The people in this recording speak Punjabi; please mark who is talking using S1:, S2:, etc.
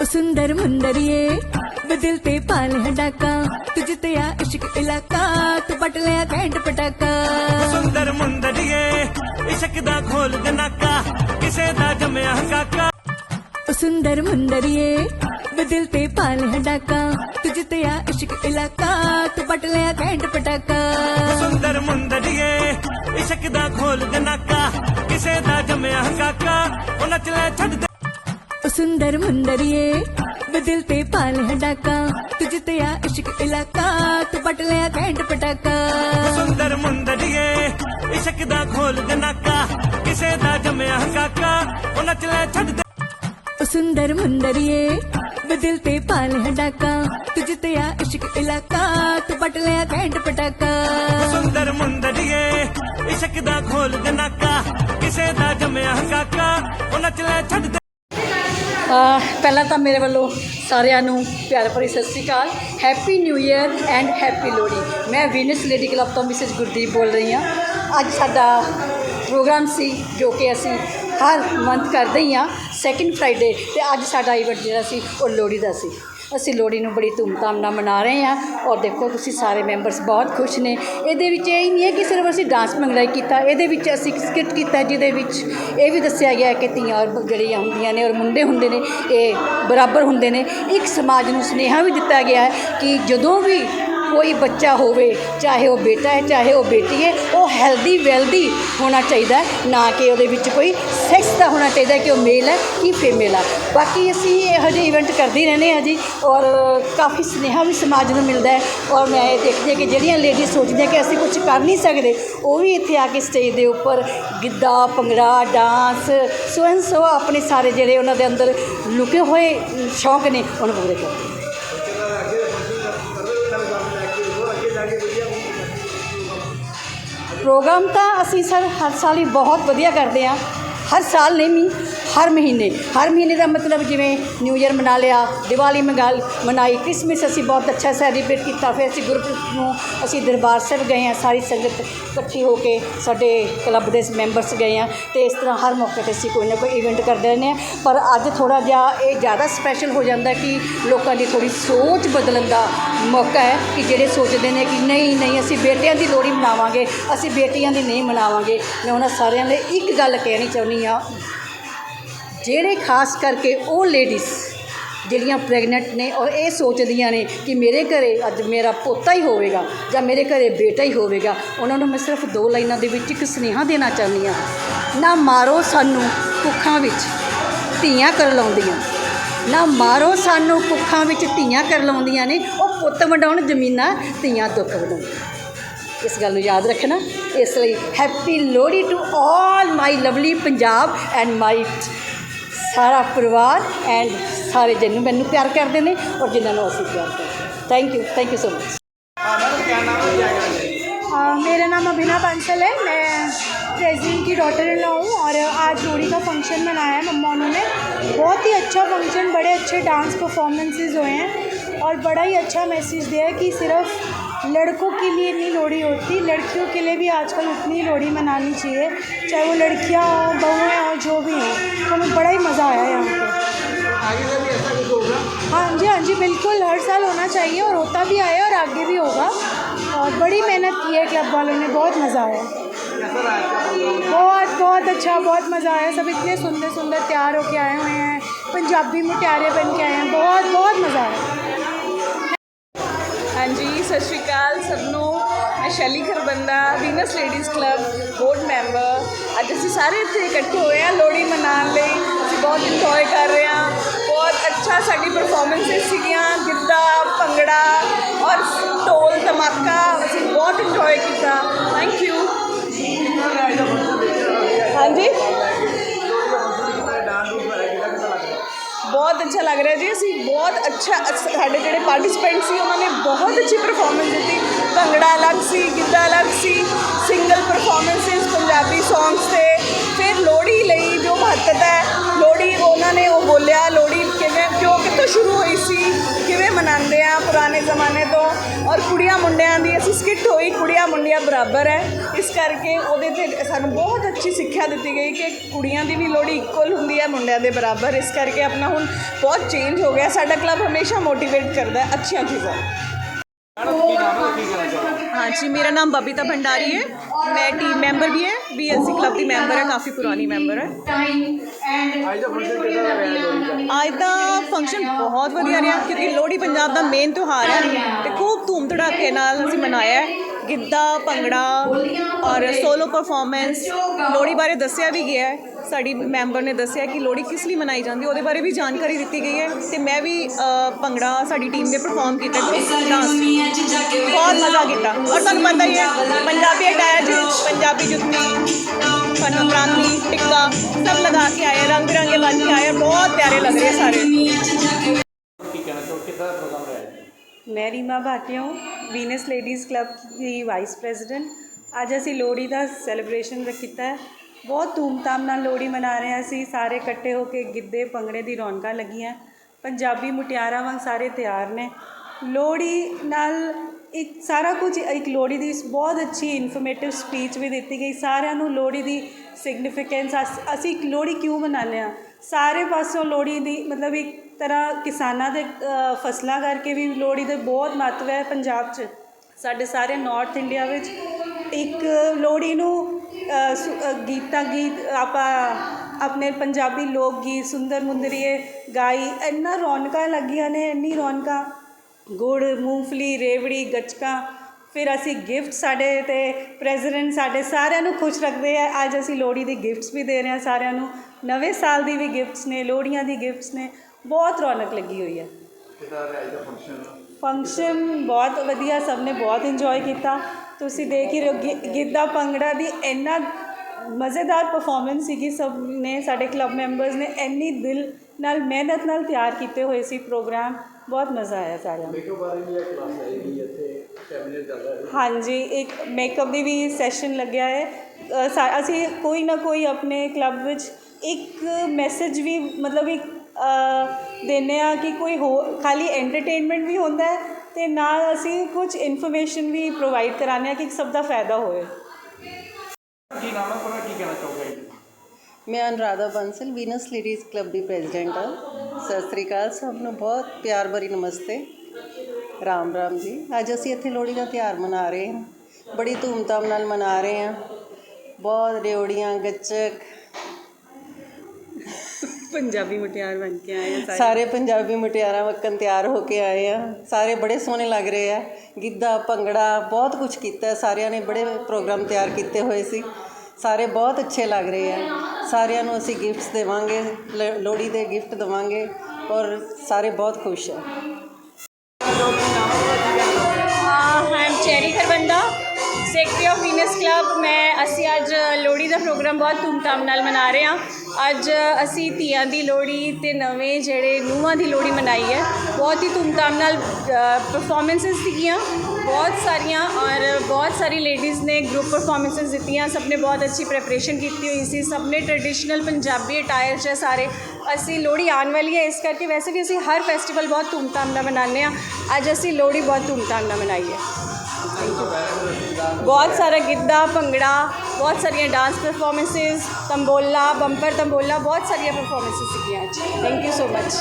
S1: ओ सुंदर मुंदरिए बदिल ते पाल है डाका तुझ ते आ इश्क इलाका तू पट लिया कैंट पटाका
S2: ਸੁੰਦਰ ਮੁੰਦਰੀਏ ਇਸ਼ਕ ਦਾ ਖੋਲ ਦੇ ਨਾਕਾ ਕਿਸੇ ਦਾ ਜੰਮਿਆ ਕਾਕਾ
S1: ओ सुंदर मुंदरिए बदिल ते पाल है डाका तुझ ते आ इश्क इलाका तू पट लिया कैंट पटाका
S2: ਸੁੰਦਰ ਮੁੰਦਰੀਏ ਇਸ਼ਕ ਦਾ ਖੋਲ ਦੇ ਨਾਕਾ ਕਿਸੇ ਦਾ ਜੰਮਿਆ ਕਾਕਾ ਉਹ ਨੱਚ ਲੈ ਛੱਡ ਦੇ
S1: तो सुंदर मुंदरिए दिल ते पाल है डाका। तुझ तया तो इश्क इलाका तू पट लिया कैंट पटाका।
S2: सुंदर मुंदरिए इश्क दा खोल दे नाका किसे दा जमया काका ओ नच ले छड दे
S1: तो सुंदर मुंदरिए दिल ते पाल है डाका। तुझ तया इश्क इलाका तू पट लिया कैंट पटाका।
S2: सुंदर मुंदरिए इश्क दा खोल दे नाका किसे दा जमया काका ओ नच ले
S3: छड ਪਹਿਲਾਂ ਤਾਂ ਮੇਰੇ ਵੱਲੋਂ ਸਾਰਿਆਂ ਨੂੰ ਪਿਆਰ ਭਰੀ ਸਤਿ ਸ਼੍ਰੀ ਅਕਾਲ। Happy new year and happy Lohri ਮੈਂ ਵੀਨਸ ਲੇਡੀ ਕਲੱਬ ਤੋਂ ਮਿਸਿਸ ਗੁਰਦੀਪ ਬੋਲ ਰਹੀ ਹਾਂ। ਅੱਜ ਸਾਡਾ ਪ੍ਰੋਗਰਾਮ ਸੀ ਜੋ ਕਿ ਅਸੀਂ ਹਰ ਮੰਥ ਕਰਦੇ ਹੀ ਹਾਂ ਸੈਕਿੰਡ ਫਰਾਈਡੇ ਤੇ ਅੱਜ ਸਾਡਾ ਇਵੈਂਟ ਜਿਹੜਾ ਸੀ, ਉਹ ਲੋਹੜੀ ਦਾ ਸੀ। ਅਸੀਂ ਲੋਹੜੀ ਨੂੰ ਬੜੀ ਧੂਮਧਾਮ ਨਾਲ ਮਨਾ ਰਹੇ ਹਾਂ ਔਰ ਦੇਖੋ ਤੁਸੀਂ ਸਾਰੇ ਮੈਂਬਰਸ ਬਹੁਤ ਖੁਸ਼ ਨੇ। ਇਹਦੇ ਵਿੱਚ ਇਹ ਹੀ ਨਹੀਂ ਹੈ ਕਿ ਸਿਰਫ ਅਸੀਂ ਡਾਂਸ ਮੰਗੜਾ ਕੀਤਾ, ਇਹਦੇ ਵਿੱਚ ਅਸੀਂ ਸਕਿੱਟ ਕੀਤਾ ਜਿਹਦੇ ਵਿੱਚ ਇਹ ਵੀ ਦੱਸਿਆ ਗਿਆ ਕਿ ਧੀਆਂ ਔਰ ਜਿਹੜੀਆਂ ਹੁੰਦੀਆਂ ਨੇ ਔਰ ਮੁੰਡੇ ਹੁੰਦੇ ਨੇ, ਇਹ ਬਰਾਬਰ ਹੁੰਦੇ ਨੇ। ਇੱਕ ਸਮਾਜ ਨੂੰ ਸੁਨੇਹਾ ਵੀ ਦਿੱਤਾ ਗਿਆ ਹੈ ਕਿ ਜਦੋਂ ਵੀ ਕੋਈ ਬੱਚਾ ਹੋਵੇ, ਚਾਹੇ ਉਹ ਬੇਟਾ ਹੈ, ਚਾਹੇ ਉਹ ਬੇਟੀ ਹੈ, ਉਹ ਹੈਲਦੀ ਵੈਲਦੀ ਹੋਣਾ ਚਾਹੀਦਾ ਨਾ ਕਿ ਉਹਦੇ ਵਿੱਚ ਕੋਈ ਸੈਕਸ ਦਾ ਹੋਣਾ ਚਾਹੀਦਾ ਕਿ ਉਹ ਮੇਲ ਹੈ ਕਿ ਫੀਮੇਲ ਹੈ ਬਾਕੀ ਅਸੀਂ ਇਹੋ ਜਿਹੇ ਇਵੈਂਟ ਕਰਦੇ ਰਹਿੰਦੇ ਹਾਂ ਜੀ, ਔਰ ਕਾਫੀ ਸੁਨੇਹਾ ਵੀ ਸਮਾਜ ਨੂੰ ਮਿਲਦਾ ਹੈ, ਔਰ ਮੈਂ ਇਹ ਦੇਖਦੀ ਹਾਂ ਕਿ ਜਿਹੜੀਆਂ ਲੇਡੀਜ਼ ਸੋਚਦੀਆਂ ਕਿ ਅਸੀਂ ਕੁਝ ਕਰ ਨਹੀਂ ਸਕਦੇ, ਉਹ ਵੀ ਇੱਥੇ ਆ ਕੇ ਸਟੇਜ ਦੇ ਉੱਪਰ Giddha, Bhangra dance so and so ਆਪਣੇ ਸਾਰੇ ਜਿਹੜੇ ਉਹਨਾਂ ਦੇ ਅੰਦਰ ਲੁਕੇ ਹੋਏ ਸ਼ੌਂਕ ਨੇ, ਉਹਨੂੰ ਪੂਰੇ ਕਰਦੇ ਪ੍ਰੋਗਰਾਮ ਤਾਂ ਅਸੀਂ ਸਰ ਹਰ ਸਾਲ ਹੀ ਬਹੁਤ ਵਧੀਆ ਕਰਦੇ ਹਾਂ। ਹਰ ਸਾਲ ਨਹੀਂ ਵੀ ਹਰ ਮਹੀਨੇ ਹਰ ਮਹੀਨੇ ਦਾ ਮਤਲਬ ਜਿਵੇਂ ਨਿਊ ਈਅਰ ਮਨਾ ਲਿਆ, ਦੀਵਾਲੀ ਮੰਗਾਲ ਮਨਾਈ ਕ੍ਰਿਸਮਸ ਅਸੀਂ ਬਹੁਤ ਅੱਛਾ ਸੈਲੀਬ੍ਰੇਟ ਕੀਤਾ, ਫਿਰ ਅਸੀਂ ਗੁਰਪੁਰਬ ਨੂੰ ਅਸੀਂ ਦਰਬਾਰ ਸਾਹਿਬ ਗਏ ਹਾਂ, ਸਾਰੀ ਸੰਗਤ ਇਕੱਠੀ ਹੋ ਕੇ ਸਾਡੇ ਕਲੱਬ ਦੇ ਮੈਂਬਰਸ ਗਏ ਹਾਂ ਤੇ ਇਸ ਤਰ੍ਹਾਂ ਹਰ ਮੌਕੇ ਤੇ ਅਸੀਂ ਕੋਈ ਨਾ ਕੋਈ ਇਵੈਂਟ ਕਰਦੇ ਰਹਿੰਦੇ ਹਾਂ। ਪਰ ਅੱਜ ਥੋੜਾ ਜਿਹਾ ਇਹ ਜ਼ਿਆਦਾ ਸਪੈਸ਼ਲ ਹੋ ਜਾਂਦਾ ਕਿ ਲੋਕਾਂ ਦੀ ਥੋੜੀ ਸੋਚ ਬਦਲਣ ਦਾ ਮੌਕਾ ਹੈ ਕਿ ਜਿਹੜੇ ਸੋਚਦੇ ਨੇ ਕਿ ਨਹੀਂ ਨਹੀਂ, ਅਸੀਂ ਬੇਟਿਆਂ ਦੀ ਲੋਹੜੀ ਮਨਾਵਾਂਗੇ, ਅਸੀਂ ਬੇਟੀਆਂ ਦੀ ਨਹੀਂ ਮਨਾਵਾਂਗੇ। ਮੈਂ ਉਹਨਾਂ ਸਾਰਿਆਂ ਲਈ ਇੱਕ ਗੱਲ ਕਹਿਣੀ ਚਾਹੁੰਦੀ ਆ ਜਿਹੜੇ ਖਾਸ ਕਰਕੇ ਉਹ ਲੇਡੀਜ਼ ਜਿਹੜੀਆਂ ਪ੍ਰੈਗਨੈਂਟ ਨੇ ਔਰ ਇਹ ਸੋਚਦੀਆਂ ਨੇ ਕਿ ਮੇਰੇ ਘਰੇ ਅੱਜ ਮੇਰਾ ਪੋਤਾ ਹੀ ਹੋਵੇਗਾ ਜਾਂ ਮੇਰੇ ਘਰੇ ਬੇਟਾ ਹੀ ਹੋਵੇਗਾ, ਉਹਨਾਂ ਨੂੰ ਮੈਂ ਸਿਰਫ ਦੋ ਲਾਈਨਾਂ ਦੇ ਵਿੱਚ ਇੱਕ ਸੁਨੇਹਾ ਦੇਣਾ ਚਾਹੁੰਦੀ ਹਾਂ। ਨਾ ਮਾਰੋ ਸਾਨੂੰ ਕੁੱਖਾਂ ਵਿੱਚ ਧੀਆਂ ਕਰ ਲਾਉਂਦੀਆਂ ਨਾ ਮਾਰੋ ਸਾਨੂੰ ਕੁੱਖਾਂ ਵਿੱਚ ਧੀਆਂ ਕਰ ਲਾਉਂਦੀਆਂ ਨੇ, ਉਹ ਪੁੱਤ ਵਡਾਉਣ, ਜ਼ਮੀਨਾਂ ਧੀਆਂ ਦੁੱਖ ਵੰਡਾਉਂਦੀਆਂ ਇਸ ਗੱਲ ਨੂੰ ਯਾਦ ਰੱਖਣਾ। ਇਸ ਲਈ happy Lohri to all my lovely Punjab and my ਸਾਰਾ ਪਰਿਵਾਰ ਐਂਡ ਸਾਰੇ ਜਿਹਨੂੰ ਮੈਨੂੰ ਪਿਆਰ ਕਰਦੇ ਨੇ ਔਰ ਜਿਨ੍ਹਾਂ ਨੂੰ ਅਸੀਂ ਪਿਆਰ ਕਰਦੇ ਹਾਂ thank you thank you so much
S4: आ, मेरा नाम अभिनव बंसल है मैं प्रेसिडेंट की डॉटर इन लॉ हूँ और आज लोहड़ी का फंक्शन मनाया है मम्मा उन्होंने बहुत ही अच्छा फंक्शन बड़े अच्छे डांस परफॉर्मेंसेस हुए हैं और बड़ा ही अच्छा मैसेज दिया है कि सिर्फ़ लड़कों के लिए नहीं लोहड़ी होती लड़कियों के लिए भी आजकल उतनी ही लोहड़ी मनानी चाहिए चाहे वो लड़कियाँ हों बहुएँ हों जो भी हों। तो हमें बड़ा ही मज़ा आया यहाँ पर हाँ जी हाँ जी बिल्कुल हर साल होना चाहिए और होता भी आया और आगे भी होगा। और बड़ी मेहनत की है क्लब वालों ने बहुत मज़ा आया। बहुत बहुत अच्छा बहुत मज़ा आया। सब इतने सुंदर सुंदर तैयार होके आए हुए हैं। पंजाबी मुटियारे बन के आए हैं। बहुत बहुत मज़ा आया।
S5: ਸਤਿ ਸ਼੍ਰੀ ਅਕਾਲ ਸਭ ਨੂੰ। ਮੈਂ Shelly Kharbanda Venus ladies club board member ਅੱਜ ਅਸੀਂ ਸਾਰੇ ਇੱਥੇ ਇਕੱਠੇ ਹੋਏ ਹਾਂ ਲੋਹੜੀ ਮਨਾਉਣ ਲਈ। ਅਸੀਂ ਬਹੁਤ ਇੰਜੋਏ ਕਰ ਰਹੇ ਹਾਂ। ਬਹੁਤ ਅੱਛਾ ਸਾਡੀ ਪਰਫਾਰਮੈਂਸਸ ਸੀਗੀਆਂ, ਗਿੱਧਾ, ਭੰਗੜਾ ਔਰ ਢੋਲ, ਧਮਾਕਾ। ਅਸੀਂ ਬਹੁਤ ਇੰਜੋਏ ਕੀਤਾ। ਥੈਂਕ ਯੂ ਬਹੁਤ ਅੱਛਾ ਲੱਗ ਰਿਹਾ ਜੀ। ਅਸੀਂ ਬਹੁਤ ਅੱਛਾ ਅਸ- ਸਾਡੇ ਜਿਹੜੇ ਪਾਰਟਿਸਪੈਂਟ ਸੀ, ਉਹਨਾਂ ਨੇ ਬਹੁਤ ਅੱਛੀ ਪਰਫਾਰਮੈਂਸ ਦਿੱਤੀ। ਭੰਗੜਾ ਅਲੱਗ ਸੀ, ਗਿੱਧਾ ਅਲੱਗ ਸੀ ਸਿੰਗਲ ਪਰਫਾਰਮੈਂਸਿਸ ਪੰਜਾਬੀ ਸੌਂਗਸ ਤੇ। ਫਿਰ ਲੋਹੜੀ ਲਈ ਜੋ ਮਹੱਤਤਾ ਹੈ, ਲੋਹੜੀ ਉਹਨਾਂ ਨੇ ਉਹ ਬੋਲਿਆ, ਲੋਹੜੀ ਸ਼ੁਰੂ ਹੋਈ ਸੀ ਕਿਵੇਂ ਮਨਾਉਂਦੇ ਆ ਪੁਰਾਣੇ ਜ਼ਮਾਨੇ ਤੋਂ ਔਰ ਕੁੜੀਆਂ ਮੁੰਡਿਆਂ ਦੀ ਅਸੀਂ ਸਕਿੱਟ ਹੋਈ ਕੁੜੀਆਂ ਮੁੰਡਿਆਂ ਬਰਾਬਰ ਹੈ ਇਸ ਕਰਕੇ ਉਹਦੇ ਤੇ ਸਾਨੂੰ ਬਹੁਤ ਅੱਛੀ ਸਿੱਖਿਆ ਦਿੱਤੀ ਗਈ ਕਿ ਕੁੜੀਆਂ ਦੀ ਵੀ ਲੋੜੀ ਇਕੁਅਲ ਹੁੰਦੀ ਹੈ ਮੁੰਡਿਆਂ ਦੇ ਬਰਾਬਰ ਇਸ ਕਰਕੇ ਆਪਣਾ ਹੁਣ ਬਹੁਤ ਚੇਂਜ ਹੋ ਗਿਆ ਸਾਡਾ ਕਲੱਬ ਹਮੇਸ਼ਾ ਮੋਟੀਵੇਟ ਕਰਦਾ ਹੈ ਅੱਛੀਆਂ ਚੀਜ਼ਾਂ हाँ जी मेरा नाम बबीता भंडारी है मैं टीम मेंबर भी है बीएलसी क्लब की मेंबर है काफ़ी पुरानी मेंबर है ਅੱਜ ਦਾ ਫੰਕਸ਼ਨ ਬਹੁਤ ਵਧੀਆ ਰਿਹਾ, ਕਿਉਂਕਿ ਲੋਹੜੀ ਪੰਜਾਬ ਦਾ ਮੇਨ ਤਿਉਹਾਰ ਹੈ ਤੇ ਖੂਬ ਧੂਮ ਧੜਾਕੇ ਨਾਲ ਅਸੀਂ ਮਨਾਇਆ ਗਿੱਧਾ, ਭੰਗੜਾ ਔਰ ਸੋਲੋ ਪਰਫਾਰਮੈਂਸ ਲੋਹੜੀ ਬਾਰੇ ਦੱਸਿਆ ਵੀ ਗਿਆ ਹੈ। ਸਾਡੀ ਮੈਂਬਰ ਨੇ ਦੱਸਿਆ ਕਿ ਲੋਹੜੀ ਕਿਸ ਲਈ ਮਨਾਈ ਜਾਂਦੀ ਉਹਦੇ ਬਾਰੇ ਵੀ ਜਾਣਕਾਰੀ ਦਿੱਤੀ ਗਈ ਹੈ ਤੇ ਮੈਂ ਵੀ ਭੰਗੜਾ ਸਾਡੀ ਟੀਮ ਨੇ ਪਰਫਾਰਮ ਕੀਤਾ ਬਹੁਤ ਮਜ਼ਾ ਕੀਤਾ। ਔਰ ਤੁਹਾਨੂੰ ਪਤਾ ਹੀ ਹੈ ਪੰਜਾਬੀ ਅਟਾਇਆ ਜੀ ਪੰਜਾਬੀ ਜੁੱਤੀ ਫਨ ਟਿੱਕਾ ਸਭ ਲਗਾ ਕੇ ਆਏ ਰੰਗ ਬਿਰੰਗੇ ਬਣ ਕੇ ਆਏ ਬਹੁਤ ਪਿਆਰੇ ਲੱਗ ਰਹੇ ਸਾਰੇ।
S6: ਮੈਂ ਰੀਮਾ ਭਾਟਿਆ ਹੂੰ ਵੀਨਸ ਲੇਡੀਜ਼ ਕਲੱਬ ਦੀ ਵਾਈਸ ਪ੍ਰੈਜ਼ੀਡੈਂਟ ਅੱਜ ਅਸੀਂ ਲੋਹੜੀ ਦਾ ਸੈਲੀਬ੍ਰੇਸ਼ਨ ਕੀਤਾ ਹੈ। ਬਹੁਤ ਧੂਮਧਾਮ ਨਾਲ ਲੋਹੜੀ ਮਨਾ ਰਹੇ ਹਾਂ ਅਸੀਂ, ਸਾਰੇ ਇਕੱਠੇ ਹੋ ਕੇ ਗਿੱਧੇ, ਭੰਗੜੇ ਦੀ ਰੌਣਕਾਂ ਲੱਗੀਆਂ। ਪੰਜਾਬੀ ਮੁਟਿਆਰਾਂ ਵਾਂਗ ਸਾਰੇ ਤਿਆਰ ਨੇ। ਲੋਹੜੀ ਨਾਲ ਇੱਕ ਸਾਰਾ ਕੁਝ, ਇੱਕ ਲੋਹੜੀ ਦੀ ਬਹੁਤ ਅੱਛੀ ਇਨਫੋਰਮੇਟਿਵ ਸਪੀਚ ਵੀ ਦਿੱਤੀ ਗਈ। ਸਾਰਿਆਂ ਨੂੰ ਲੋਹੜੀ ਦੀ ਸਿਗਨੀਫਿਕੈਂਸ ਅਸੀਂ ਲੋਹੜੀ ਕਿਉਂ ਮਨਾਉਂਦੇ ਹਾਂ? ਸਾਰੇ ਪਾਸੋਂ ਲੋਹੜੀ ਦੀ ਮਤਲਬ ਇੱਕ ਤਰ੍ਹਾਂ ਕਿਸਾਨਾਂ ਦੇ ਫਸਲਾਂ ਕਰਕੇ ਵੀ ਲੋਹੜੀ ਦੇ ਬਹੁਤ ਮਹੱਤਵ ਹੈ ਪੰਜਾਬ 'ਚ। ਸਾਡੇ ਸਾਰੇ ਨਾਰਥ ਇੰਡੀਆ ਵਿੱਚ ਇੱਕ ਲੋਹੜੀ ਨੂੰ ਗੀਤਾਂ ਗੀਤ ਆਪਾਂ ਆਪਣੇ ਪੰਜਾਬੀ ਲੋਕ ਗੀਤ ਸੁੰਦਰ ਮੁੰਦਰੀਏ ਗਾਈ ਇੰਨਾ ਰੌਣਕਾਂ ਲੱਗੀਆਂ ਨੇ ਇੰਨੀ ਰੌਣਕਾਂ। ਗੁੜ ਮੂੰਗਫਲੀ ਰੇਵੜੀ ਗੱਚਕਾਂ ਫਿਰ ਅਸੀਂ ਗਿਫਟ ਸਾਡੇ ਤੇ ਪ੍ਰੈਜ਼ੀਡੈਂਟ ਸਾਡੇ ਸਾਰਿਆਂ ਨੂੰ ਖੁਸ਼ ਰੱਖਦੇ ਆ। ਅੱਜ ਅਸੀਂ ਲੋਹੜੀ ਦੀ ਗਿਫਟਸ ਵੀ ਦੇ ਰਹੇ ਹਾਂ ਸਾਰਿਆਂ ਨੂੰ। ਨਵੇਂ ਸਾਲ ਦੀ ਵੀ ਗਿਫਟਸ ਨੇ ਲੋਹੜੀਆਂ ਦੀ ਗਿਫਟਸ ਨੇ ਬਹੁਤ ਰੌਣਕ ਲੱਗੀ ਹੋਈ ਹੈ। ਫੰਕਸ਼ਨ ਬਹੁਤ ਵਧੀਆ ਸਭ ਨੇ ਬਹੁਤ ਇੰਜੋਏ ਕੀਤਾ। ਤੁਸੀਂ ਦੇਖ ਹੀ ਰਹੇ ਹੋ ਗਿ- ਗਿੱਧਾ ਭੰਗੜਾ ਦੀ ਇੰਨਾ ਮਜ਼ੇਦਾਰ ਪਰਫਾਰਮੈਂਸ ਸੀਗੀ ਸਭ ਨੇ ਸਾਡੇ ਕਲੱਬ ਮੈਂਬਰਸ ਨੇ ਇੰਨੀ ਦਿਲ ਨਾਲ ਮਿਹਨਤ ਨਾਲ ਤਿਆਰ ਕੀਤੇ ਹੋਏ ਸੀ ਪ੍ਰੋਗਰਾਮ ਬਹੁਤ ਮਜ਼ਾ ਆਇਆ ਸਾਰਿਆਂ ਨੂੰ। ਹਾਂਜੀ ਇੱਕ ਮੇਕਅਪ ਦੀ ਵੀ ਸੈਸ਼ਨ ਲੱਗਿਆ ਹੈ। ਅ, ਸਾ- ਅਸੀਂ ਕੋਈ ਨਾ ਕੋਈ ਆਪਣੇ ਕਲੱਬ ਵਿੱਚ ਇੱਕ ਮੈਸੇਜ ਵੀ ਮਤਲਬ ਇੱਕ ਅ, ਦਿੰਦੇ ਆ ਕਿ ਕੋਈ ਹੋ ਖਾਲੀ ਐਂਟਰਟੇਨਮੈਂਟ ਵੀ ਹੁੰਦਾ ਹੈ ਤੇ ਨਾਲ ਅਸੀਂ ਕੁਝ ਇਨਫੋਰਮੇਸ਼ਨ ਵੀ ਪ੍ਰੋਵਾਈਡ ਕਰਾਉਂਦੇ ਆ ਕਿ ਸਭ ਦਾ ਫਾਇਦਾ ਹੋਏ
S7: ਮੈਂ Anuradha Bansal Venus ladies club ਦੀ ਪ੍ਰੈਜ਼ੀਡੈਂਟ ਹਾਂ। ਸਤਿ ਸ੍ਰੀ ਅਕਾਲ ਸਭ ਨੂੰ ਬਹੁਤ ਪਿਆਰ ਭਰੀ ਨਮਸਤੇ। ਰਾਮ ਰਾਮ ਜੀ। ਅੱਜ ਅਸੀਂ ਇੱਥੇ ਲੋਹੜੀ ਦਾ ਤਿਉਹਾਰ ਮਨਾ ਰਹੇ ਹਾਂ। ਬੜੀ ਧੂਮਧਾਮ ਨਾਲ ਮਨਾ ਰਹੇ ਹਾਂ। ਬਹੁਤ ਰਿਓੜੀਆਂ ਗੱਚਕ
S6: ਪੰਜਾਬੀ ਮੁਟਿਆਰ ਬਣ ਕੇ ਆਏ ਆ
S7: ਸਾਰੇ। ਪੰਜਾਬੀ ਮੁਟਿਆਰਾਂ ਵਕਨ ਤਿਆਰ ਹੋ ਕੇ ਆਏ ਆ। ਸਾਰੇ ਬੜੇ ਸੋਹਣੇ ਲੱਗ ਰਹੇ ਆ। ਗਿੱਧਾ ਭੰਗੜਾ ਬਹੁਤ ਕੁਝ ਕੀਤਾ ਸਾਰਿਆਂ ਨੇ ਬੜੇ ਪ੍ਰੋਗਰਾਮ ਤਿਆਰ ਕੀਤੇ ਹੋਏ ਸੀ। ਸਾਰੇ ਬਹੁਤ ਅੱਛੇ ਲੱਗ ਰਹੇ ਆ। ਸਾਰਿਆਂ ਨੂੰ ਅਸੀਂ ਗਿਫਟਸ ਦੇਵਾਂਗੇ ਲੋਹੜੀ ਦੇ ਗਿਫਟ ਦੇਵਾਂਗੇ ਔਰ ਸਾਰੇ ਬਹੁਤ ਖੁਸ਼ ਆ।
S8: I am Cherry Kharbanda secretary of Venus club ਮੈਂ ਅਸੀਂ ਅੱਜ ਲੋਹੜੀ ਦਾ ਪ੍ਰੋਗਰਾਮ ਬਹੁਤ ਧੂਮਧਾਮ ਨਾਲ ਮਨਾ ਰਹੇ ਹਾਂ ਅੱਜ ਅਸੀਂ ਧੀਆਂ ਦੀ ਲੋਹੜੀ ਤੇ ਨਵੇਂ ਜਿਹੜੇ ਨੂੰਹਾਂ ਦੀ ਲੋਹੜੀ ਮਨਾਈ ਹੈ ਬਹੁਤ ਹੀ ਧੂਮਧਾਮ ਨਾਲ ਪਰਫਾਰਮੈਂਸਸ ਸੀਗੀਆਂ ਬਹੁਤ ਸਾਰੀਆਂ ਔਰ ਬਹੁਤ ਸਾਰੀ ਲੇਡੀਜ਼ ਨੇ ਗਰੁੱਪ ਪਰਫਾਰਮੈਂਸਸ ਦਿੱਤੀਆਂ ਸਭ ਨੇ ਬਹੁਤ ਅੱਛੀ ਪ੍ਰੈਪਰੇਸ਼ਨ ਕੀਤੀ ਹੋਈ ਸੀ ਸਭ ਨੇ ਟ੍ਰੈਡੀਸ਼ਨਲ ਪੰਜਾਬੀ ਅਟਾਇਰ 'ਚ ਸਾਰੇ ਅਸੀਂ ਲੋਹੜੀ ਆਉਣ ਵਾਲੀ ਹੈ ਇਸ ਕਰਕੇ ਵੈਸੇ ਵੀ ਅਸੀਂ ਹਰ ਫੈਸਟੀਵਲ ਬਹੁਤ ਧੂਮਧਾਮ ਨਾਲ ਮਨਾਉਂਦੇ ਹਾਂ ਅੱਜ ਅਸੀਂ ਲੋਹੜੀ ਬਹੁਤ ਧੂਮਧਾਮ ਨਾਲ ਮਨਾਈ ਹੈ ਬਹੁਤ ਸਾਰਾ ਗਿੱਧਾ, ਭੰਗੜਾ, ਬਹੁਤ ਸਾਰੀਆਂ dance performances tambola bumper tambola, ਬਹੁਤ ਸਾਰੀਆਂ ਪਰਫਾਰਮੈਂਸਿਸ ਸੀਗੀਆਂ। ਅੱਜ ਥੈਂਕ ਯੂ ਸੋ ਮਚ